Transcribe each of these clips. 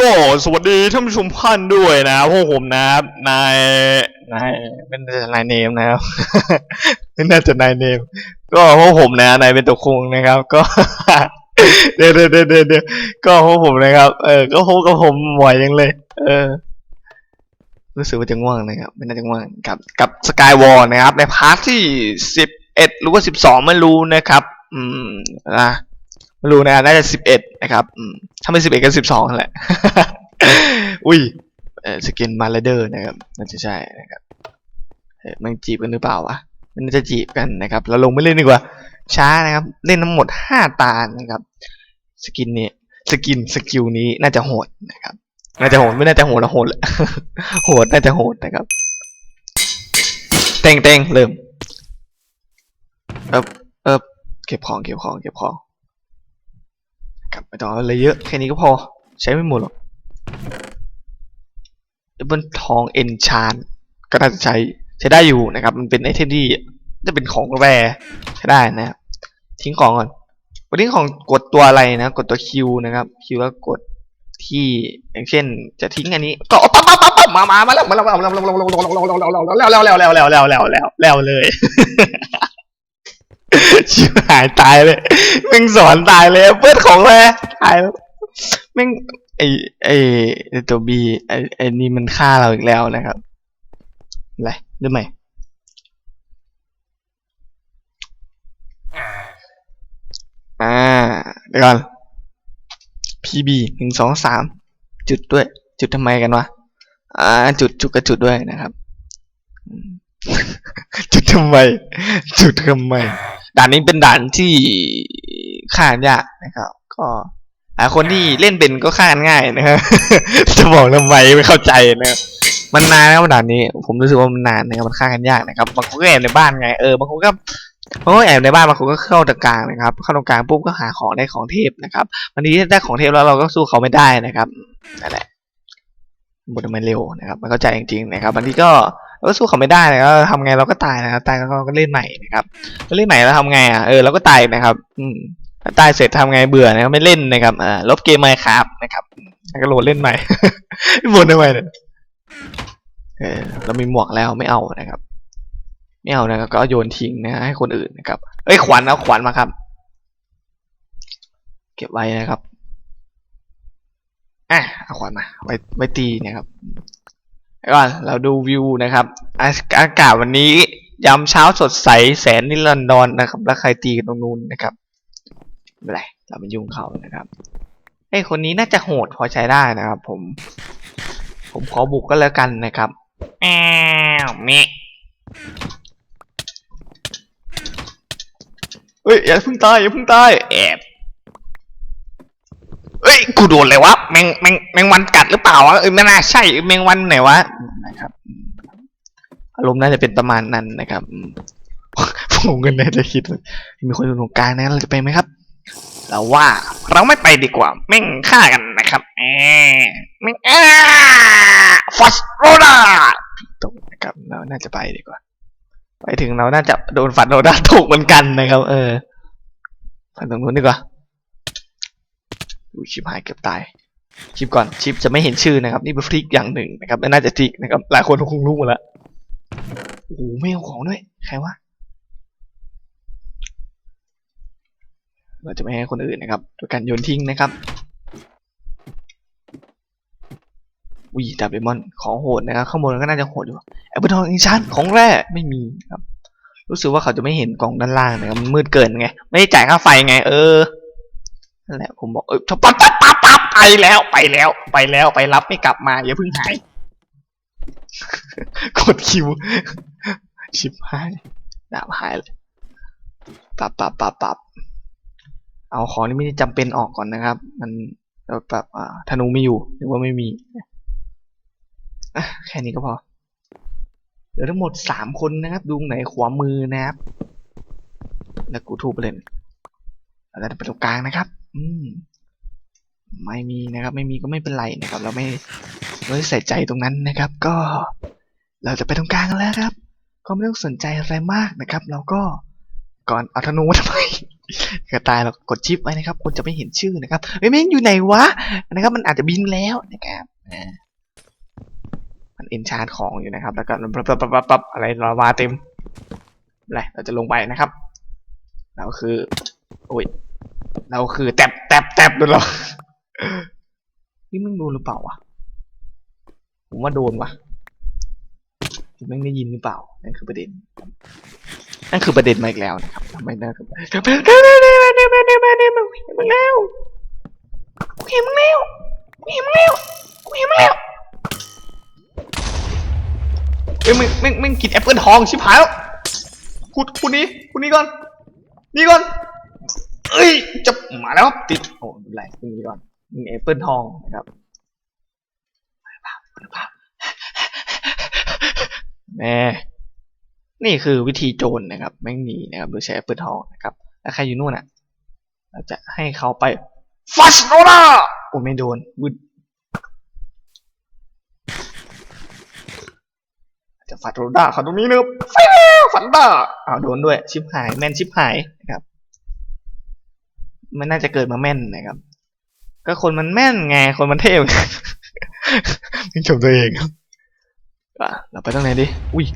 ก็สวัสดีท่านผู้ชมท่านด้วยนะพวกผมนะครับนายนายไม่น่าจะนายเนมนะครับไม่น่าจะนายเนม ก็พวกผมนะนายเป็นตัวคุงนะครับ ก็เดี๋ยวเดี๋ยวเดี๋ยวเดเดก็พวกผมนะครับ เออ ก็พบกับผมบ่อยยังเลย เออ รู้สึกว่าจะง่วงนะครับไม่น่าจะง่วงกับกับสกายวอลนะครับ ในพาร์ทที่สิบเอ็ดหรือว่าสิบสองไม่รู้นะครับ อืมนะไม่รู้นะน่าจะสิบเอ็ด นะครับถ้าไม่สิบเอ็ดก็สิบสองนั่นแหละ อุ้ยเออสกินมาเลเดอร์นะครับน่าจะใช่นะครับเออมันจีบกันหรือเปล่าวะมันจะจีบกันนะครับ เราลงไม่เล่นดีกว่า ช้านะครับ เล่นทั้งหมดห้าตานะครับ สกินนี้สกินสกิลนี้น่าจะโหดนะครับ น่าจะโหดไม่น่าจะโหดนะโหดแหละโหดน่าจะโหดนะครับเต็งเต็งเริ่มเอบเอบเก็บของเก็บของเก็บของ ครับไม่ต้องเอาอะไรเยอะ แค่นี้ก็พอ ใช้ไม่หมดหรอกบนทองเอนชานก็น่าจะใช้ใช้ได้อยู่นะครับ มันเป็นไอเทมที่จะเป็นของแรใช้ได้นะครับทิ้งของก่อนวันนี้ของกดตัวอะไรนะ กดตัวคิวนะครับคิวแล้วกดที่อย่างเช่น จะทิ้งอันนี้ก็ปั๊บปั๊บปั๊บปั๊บมามามาแล้วมาแล้วมาแล้วมาแล้วมาแล้วแล้วแล้วแล้วแล้วแล้วแล้วแล้วแล้วเลย ชิบหายตายเลยแม่งสอนตายเลยเปิดของเลยตายแล้วแม่งไอไอไอ้ตัวบีไอไอนี่มันฆ่าเราอีกแล้วนะครับอะไรหรือไม่อ่าเดี๋ยวก่อน PB หนึ่งสองสามจุดด้วย จุดทำไมกันวะอ่า จุดจุดกระจุดด้วยนะครับ จุดทำไม จุดทำไม ด่านนี้เป็นด่านที่ฆ่ายากนะครับ ก็หลายคนที่เล่นเป็นก็ฆ่าง่ายนะครับจะบอกทำไมไม่เข้าใจนะครับมันนานนะครับด่านนี้ ผมรู้สึกว่ามันนานนะครับมันฆ่ากันยากนะครับบางคนก็แอบในบ้านไงเออบางคนก็บางคนแอบในบ้านบางคนก็เข้าตรงกลางนะครับ เข้าตรงกลางปุ๊บก็หาของได้ของเทพนะครับวันนี้ได้ของเทพแล้วเราก็สู้เขาไม่ได้นะครับนั่นแหละบทมันเร็วนะครับ มันเข้าใจจริงๆนะครับบางทีก็ ก็สู้เขาไม่ได้นะครับทำไงเราก็ตายนะครับตายแล้วก็เล่นใหม่นะครับเล่นใหม่แล้วทำไงอะเออเราก็ตายนะครับอืมถ้าตายเสร็จทำไงเบื่อนะครับไม่เล่นนะครับอ่าลบเกมไหมครับนะครับแล้วก็โหลดเล่นใหม่บนทำไมเนี่ยเออเรามีหมวกแล้วไม่เอานะครับไม่เอานะครับก็โยนทิ้งนะให้คนอื่นนะครับเอ้ยขวัญเอาขวัญมาครับ เก็บไว้นะครับอะเอาขวัญมาไว้ไว้ตีนะครับ ก่อนเราดูวิวนะครับอาอากาศวันนี้ยามเช้าสดใสแสนนิรันดรนะครับ แล้วใครตีกันตรงนู้นนะครับไม่เป็นไรเราไม่ยุ่งเขานะครับไอ้ยคนนี้น่าจะโหดพอใช้ได้นะครับ ผม ผมขอบุกก็แล้วกันนะครับแอวเมะเฮ้ยอย่าเพิ่งตายอย่าเพิ่งตายแอบ เอ้ย กูโดนเลยวะ แมงแมงแมงวันกัดหรือเปล่าวะ เอ้ยไม่น่าใช่ แมงวันไหนวะ นะครับ อารมณ์น่าจะเป็นประมาณนั้นนะครับ ผมก็น่าจะคิดว่ามีคนอยู่ตรงกลางนะเราจะไปไหมครับ เราว่าเราไม่ไปดีกว่า แม่งฆ่ากันนะครับแอมแม่งอ้าฟอสโรดาตรงนะครับ เราน่าจะไปดีกว่า ไปถึงเราน่าจะโดนฝันโรดาถูกเหมือนกันนะครับ เออฝันตรงนู้นดีกว่า อุ้ยชิบหายเกือบตายชิปก่อนชิปจะไม่เห็นชื่อนะครับ นี่เป็นฟลิกอย่างหนึ่งนะครับน่าจะทริกนะครับหลายคนคงรู้หมดแล้วโอ้โหไม่เอาของด้วยใครวะเราจะไม่ให้คนอื่นนะครับโดยการโยนทิ้งนะครับวีดับเบิลมอนของโหดนะครับข้างบนก็น่าจะโหดอยู่แอปเปิลทองอินชันของแร่ไม่มีครับ รู้สึกว่าเขาจะไม่เห็นกล่องด้านล่างนะครับมันมืดเกินไง ไม่ได้จ่ายค่าไฟไง เออ นั่นแหละผมบอกเออปั๊บปั๊บปั๊บปั๊บไปแล้วไปแล้วไปแล้วไปรับไม่กลับมาอย่าเพิ่งหายกดคิวชิบหายดาบหายเลยปับปับปับปับเอาของที่ไม่ได้จำเป็นออกก่อนนะครับ มันแบบอ่าธนูไม่อยู่หรือว่าไม่มีอะแค่นี้ก็พอเหลือทั้งหมดสามคนนะครับ ดูไหนขวามือนะครับ แล้วกูทูบไปเลยแล้วไปตรงกลางนะครับ อืม ไม่มีนะครับ ไม่มีก็ไม่เป็นไรนะครับ เราไม่ไม่ได้ใส่ใจตรงนั้นนะครับ ก็ เราจะไปตรงกลางแล้วครับ ก็ไม่ต้องสนใจอะไรมากนะครับ เราก็ก่อนเอาธนูทำไมก็ตายเรากดชิปไว้นะครับคุณจะไม่เห็นชื่อนะครับเฮ้ยแม่งอยู่ไหนวะนะครับ มันอาจจะบินแล้วนะครับมันเอนชาร์ดของอยู่นะครับ แล้วก็ปั๊บปั๊บปั๊บปั๊บอะไรลาวาเต็มอะไรเราจะลงไปนะครับ เราคือ โอ้ย เราคือแตบแตบแตบเลหรอนี่มึงโดนหรือเปล่าวะผมว่าโดนวะที่มึงได้ยินหรือเปล่านั่นคือประเด็นนั่นคือประเด็นมาอีกแล้วนะครับทำไมนะครับมึงแล้วกูเห็นมึงแล้วกูเห็นมึงแล้วกูเห็นมึงแล้วเอ้ยมึงมึงมึงกินแอปเปิลทองชิบหายแล้วคุณคุณนี้คุณนี้ก่อนนี่ก่อน อ้ยจะมาแล้วติดโอ้ไม่เป็นไรกูหนี้ก่อนมึงแอปเปิลทองนะครับแม่นี่คือวิธีโจรนะครับแม่งหนีนะครับโดยใช้แอปเปิลทองนะครับแล้วใครอยู่นู่นอะ เราจะให้เขาไปฟัชโนราโอ้ไม่โดนวึดจะฟัดโรด้าเขาตรงนี้นะครับฟแล้วฟันด้าอ้าวโดนด้วย ชิปหาย แม่นชิปหายนะครับ มันน่าจะเกิดมาแม่นนะครับ ก็คนมันแม่นไงคนมันเทพเมือชมตัวเองครับเราไปตั้งไหนดิ อุ้ย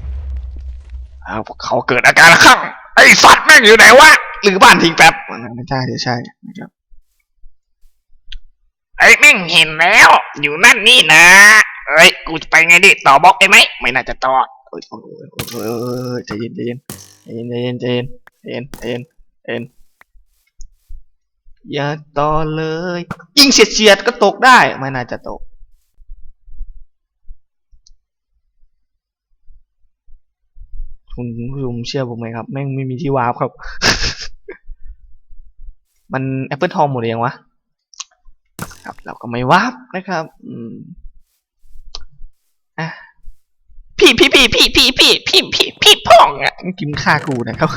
เขาเกิดอาการข้างไอสัตว์แม่งอยู่ไหนวะ หรือบ้านทิ้งแป๊บไม่ใช่เดี๋ยวใช่นะครับไอ้แม่งเห็นแล้ว อยู่นั่นนี่นะเอ้ย กูจะไปไงดิ ต่อบล็อกได้ไหม ไม่น่าจะต่อโอ้ยโอ้ยโอ้ยใจเย็นใจเย็นใจเย็นใจเย็นใจเย็นใจเย็นใจเย็น อย่าต่อเลย ยิงเฉียดเฉียดๆก็ตกได้ไม่น่าจะตก คุณผู้ชมเชื่อผมไหมครับ แม่งไม่มีที่วาร์ปครับ มันแอปเปิลทองหมดหรือยังวะ ครับ เราก็ไม่วาร์ปนะครับอืมอะพี่พี่พี่พี่พี่พี่พี่พี่พี่พ่องอะกินฆ่ากูนะครับ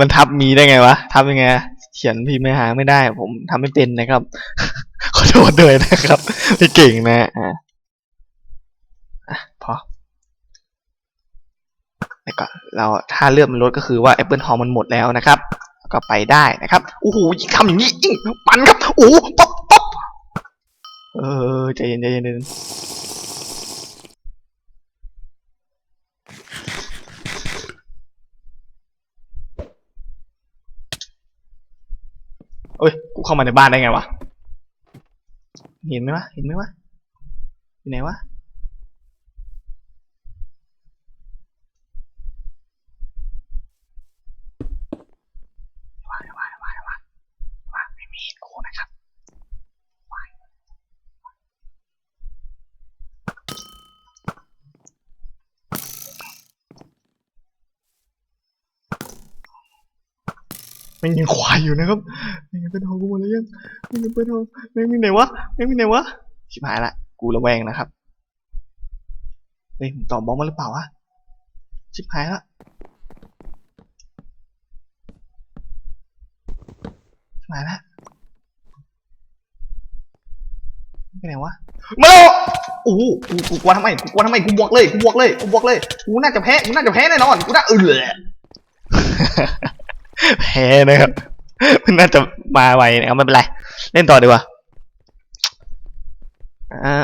มันทับมีได้ไงวะทับยังไงเขียนพิมพ์ไม่หาไม่ได้ ผมทำไม่เป็นนะครับ ขอโทษด้วยนะครับ ไม่เก่งนะอะอะพอแล้วก็เราถ้าเลือดมันลดก็คือว่าแอปเปิลทองมันหมดแล้วนะครับ ก็ไปได้นะครับโอ้โหยิ่งทำอย่างนี้ยิ่งมันครับโอ้ป๊อปป๊อปเออใจเย็นใจเย็น เอ้ย กูเข้ามาในบ้านได้ไงวะ เห็นไหมวะ เห็นไหมวะอยู่ไหนวะ ไม่มีกูนะครับ ไม่ยังควายอยู่นะครับไม่ยังเป็นทองกูหมดเลยยังไม่ยังเป็นทองไม่มีไหนวะไม่มีไหนวะชิบหายละกูระแวงนะครับเฮ้ยมึงตอบบล็อกมาหรือเปล่าวะชิบหายละชิบหายละไปไหนวะมาแล้วโอ้หกูกูกลัวทำไมกูกลัวทำไมกูบวกเลยกูบวกเลยกูบวกเลยกูน่าจะแพ้กูน่าจะแพ้แน่นอนกูน่าเออ แพ้นะครับ มันน่าจะมาไวนะครับไม่เป็นไร เล่นต่อดีกว่าอ่า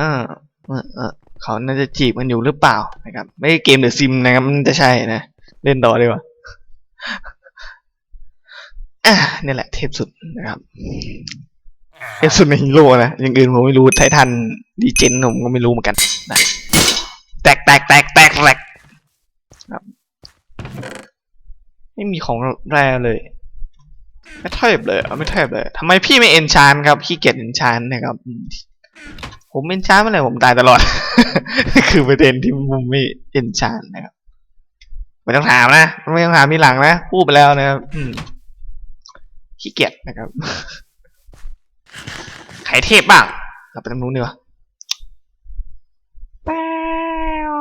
เออเขาน่าจะจีบกันอยู่หรือเปล่านะครับ ไม่เกมเดอะซิมนะครับมันจะใช่นะ เล่นต่อดีกว่าอะนี่แหละเทพสุดนะครับเทพสุดในฮีโร่นะอย่างอื่นผมไม่รู้ไททันดีเจนผมก็ไม่รู้เหมือนกันนะแตกแตกแตกครับ ไม่มี ของแรเลย ไม่เทพเลยไม่เทพเลยทำไมพี่ไม่เอนชานครับขี้เกียจเอนชานนะครับผมเอนชานเมื่อไหร่ผมตายตลอด คือประเด็นที่ผมไม่เอนชานนะครับไม่ต้องถามนะไม่ต้องถามทีหลังนะพูดไปแล้วนะครับขี้เกียจนะครับใครเทพบ้างเราไปตรงนู้นดีกว่าแป๊ว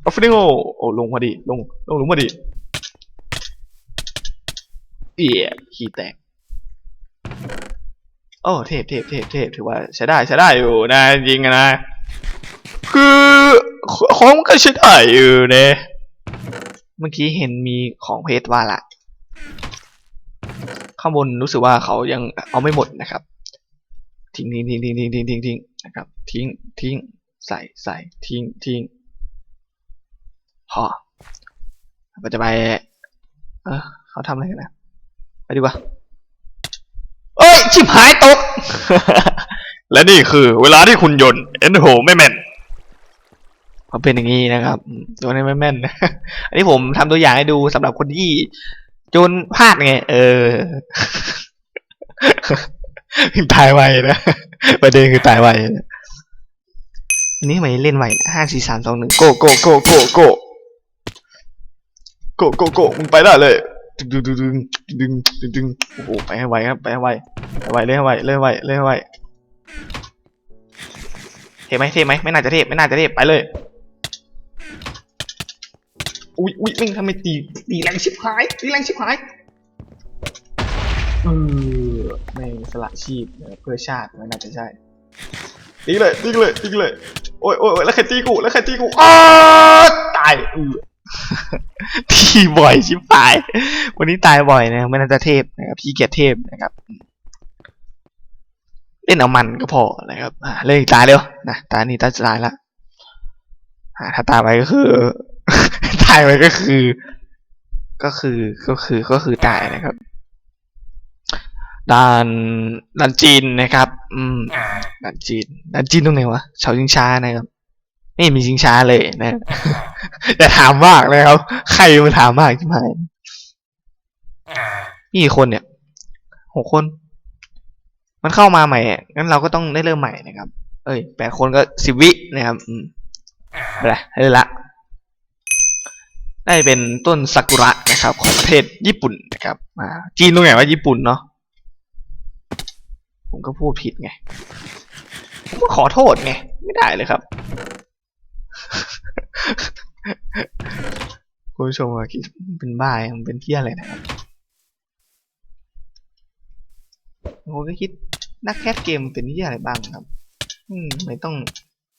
เอาฟินิโอโอ้ลงพอดี ลง ลงลงพอดี เอี่ยขี้แตก โอ้เทพเทพเทพเทพถือว่าใช้ได้ใช้ได้อยู่นะจริงนะ คือของมันก็ใช้ได้อยู่เนี่ยเมื่อกี้เห็นมีของเพชรว่าละข้างบนรู้สึกว่าเขายังเอาไม่หมดนะครับ ทิ้งทิ้งทิ้งทิ้งทิ้งทิ้งทิ้งทิ้งนะครับ ทิ้งทิ้งใส่ใส่ทิ้งทิ้งพอเราจะไป เออเขาทำอะไรกันนะ ไปดีกว่าเอ้ย ชิบหายตก และนี่คือเวลาที่คุณยนต์เอ็นโฮไม่แม่นเขาเป็นอย่างนี้นะครับอืมตัวนี้ไม่แม่น อันนี้ผมทำตัวอย่างให้ดูสำหรับคนที่โจนพลาดไง เออตายไวนะประเด็นคือตายไวนะอันนี้ทำไมเล่นไวห้าสี่สามสองหนึ่งโกโกโกโกโกโกโกโกมึงไปได้เลย ดึงดึงดึงดึงดึงดึงโอ้โหไปให้ไวครับไปให้ไวไปไวเล่นให้ไวเล่นให้ไวเล่นให้ไวเทไหมเทไหมไม่น่าจะเทไม่น่าจะเทไปเลยอุ้ยอุ้ยแม่งทำไมตีตีแรงชิบหายตีแรงชิบหายเออแม่งสละชีพเพื่อชาติไม่น่าจะใช่ตีเลยตีเลยตีเลยโอ้ยโอ้ยแล้วใครตีกูแล้วใครตีกูอ้าตายเออ ตีบ่อยชิบหาย วันนี้ตายบ่อยนะไม่น่าจะเทพนะครับพี่เกียรติเทพนะครับ เล่นเอามันก็พอนะครับอ่าเล่นอีกตายเร็วนะตานี้ตาจะตายละอ่าถ้าตายไปก็คือตายไปก็คือ ก็คือก็คือก็คือตายนะครับด่านด่านจีนนะครับ อืมด่านจีนด่านจีนตรงไหนวะเสาชิงช้านะครับ ไม่เห็นมีชิงช้าเลยนะอย่าถามมากเลยครับ ใครมาถามมากใช่ไหมมีกี่คนเนี่ยหกคน มันเข้ามาใหม่อะงั้นเราก็ต้องได้เริ่มใหม่นะครับ เอ้ยแปดคนก็สิบวินะครับอืมอะไรได้ละ ได้เป็นต้นซากุระนะครับ ของประเทศญี่ปุ่นนะครับอ่าจีนตรงไหนว่าญี่ปุ่นเนาะผมก็พูดผิดไงผมก็ขอโทษไง ไม่ได้เลยครับ คุณผู้ชมว่าคิดเป็นบ้ามันเป็นเที่ยอะไรนะผมก็คิดนักแคสเกมเป็นเที่ยอะไรบ้างครับ อืมไม่ต้อง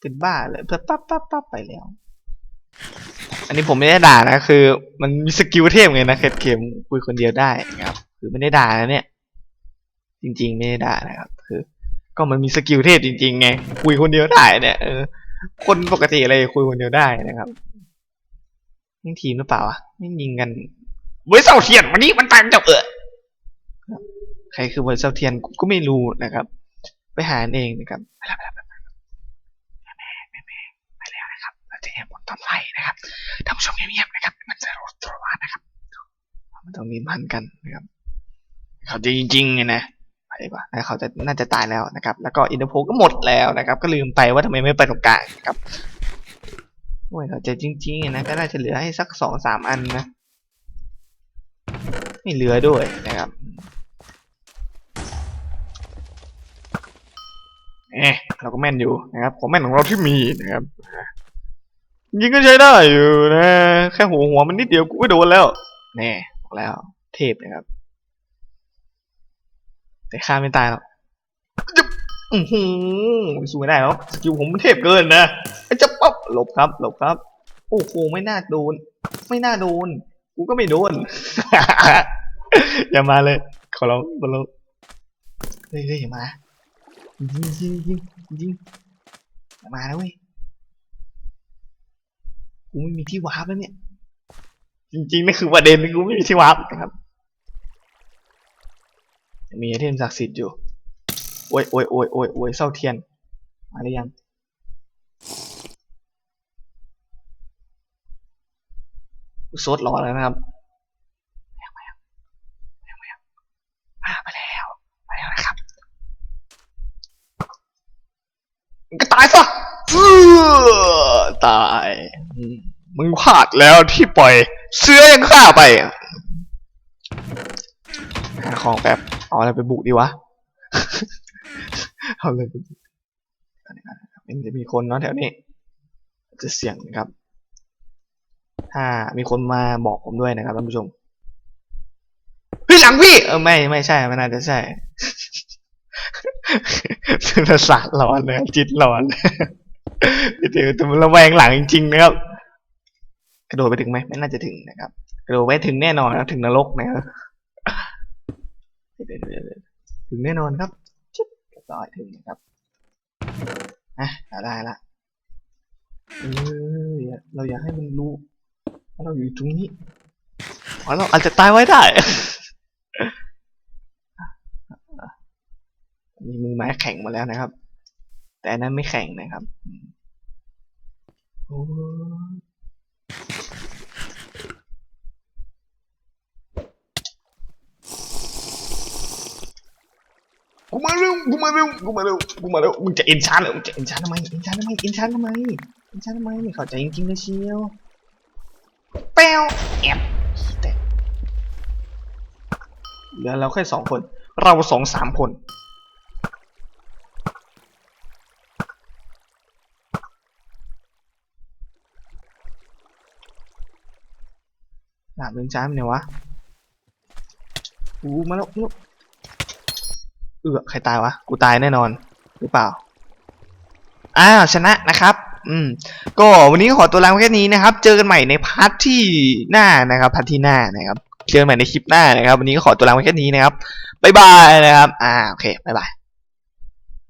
เป็นบ้าเลยปั๊บปั๊บปั๊บปั๊บไปแล้ว อันนี้ผมไม่ได้ด่านะคือ มันมีสกิลเทพไงนะแคสเกมคุยคนเดียวได้ครับ คือไม่ได้ด่านะเนี่ย จริง ๆ ไม่ได้ด่านะครับ คือ ก็มันมีสกิลเทพจริงๆไงคุยคนเดียวได้เนี่ยเออ คนปกติอะไรคุยคนเดียวได้นะครับยิงทีมหรือเปล่าวะไม่ยิงกันเว้ยเสาเทียนวันนี้มันตายเจ้าเออใครคือเวอร์เซลเทียนกูก็ไม่รู้นะครับ ไปหาเองนะครับไปแล้วไปแล้วไปแล้วไปแล้วนะครับเราจะแอบบนต้นไม้นะครับท่านผู้ชมเงียบๆนะครับ มันจะรถตัวนะครับ มันต้องมีมันกันนะครับเขาจะจริงๆไงนะ ดีกว่านะเขาจะน่าจะตายแล้วนะครับ แล้วก็อินเตอร์โพก็หมดแล้วนะครับ ก็ลืมไปว่าทำไมไม่ไปตรงกลางครับโอ้ยเขาจะจริงๆนะก็น่าจะเหลือให้สักสองสามอันนะไม่เหลือด้วยนะครับเอ๊ะเราก็แม่นอยู่นะครับของแม่นของเราที่มีนะครับยิงก็ใช้ได้อยู่นะ แค่หัวหัวมันนิดเดียวกูก็โดนแล้วแน่บอกแล้วเทพนะครับ แต่ฆ่าไม่ตายหรอกจะอือหือสู้ไม่ได้หรอกสกิลผมมันเทพเกินนะไอ้จะป๊อบหลบครับหลบครับ โอ้โหไม่น่าโดน ไม่น่าโดน กูก็ไม่โดน อย่ามาเลย ขอร้องขอร้องเฮ้ยเฮ้ยอย่ามายิงยิงยิงยิงอย่ามาแล้วเว้ยกูไม่มีที่วาร์ปแล้วเนี่ย จริงๆนั่นคือประเด็นกูไม่มีที่วาร์ปนะครับ มีไอเทมศักดิ์สิทธิ์อยู่ โอ้ยโอ้ยโอ้ยโอ้ยโอ้ยเศร้าเทียน มาหรือยัง โซดรอแล้วนะครับมายังมายังมายังมามาแล้วมาแล้วนะครับ ก็ตายซะตาย มึงพลาดแล้วที่ปล่อย เสื้อยังฆ่าไป หาของแป๊บ เอาอะไรไปบุกดีวะ เอาอะไรไปบุกมันจะมีคนเนาะแถวนี้ จะเสี่ยงนะครับ ถ้ามีคนมาบอกผมด้วยนะครับท่านผู้ชมเฮ้ยหลังพี่ เออไม่ไม่ใช่ไม่น่าจะใช่ประสาทร้อนเลยจิตร้อนเดี๋ยวแต่มันระแวงหลังจริงๆนะครับ กระโดดไปถึงไหมไม่น่าจะถึงนะครับ กระโดดไปถึงแน่นอนถึงนรกนะครับ เดี๋ยวเดี๋ยวเดี๋ยว ถึงแน่นอนครับจุ๊บเรียบร้อยถึงนะครับอะเราได้ละเอออย่าเราอยากให้มันรู้ว่าเราอยู่ตรงนี้เพราะเราอาจจะตายไว้ได้มีมือไม้แข็งมาแล้วนะครับ แต่อันนั้นไม่แข็งนะครับอืมโอ้ กูมาเร็วกูมาเร็วกูมาเร็วกูมาเร็วมึงจะเอ็นชานเหรอมึงจะเอ็นชานทำไมเอ็นชานทำไมเอ็นชานทำไมเอ็นชานทำไมไม่เข้าใจจริงๆเลยเชียวแป้วแอบแต่เหลือเราแค่สองคน เราสองสามคนดาบเรืองช้ามันเนี่ยวะอู้มาแล้วมาแล้ว เออใครตายวะ กูตายแน่นอน หรือเปล่า อ้าวชนะนะครับ อืม ก็วันนี้ขอตัวลาแค่นี้นะครับ เจอกันใหม่ในพาร์ทที่หน้านะครับ พาร์ทที่หน้านะครับ เจอกันใหม่ในคลิปหน้านะครับ วันนี้ก็ขอตัวลาแค่นี้นะครับ บ๊ายบายนะครับ อ่า โอเค บ๊ายบาย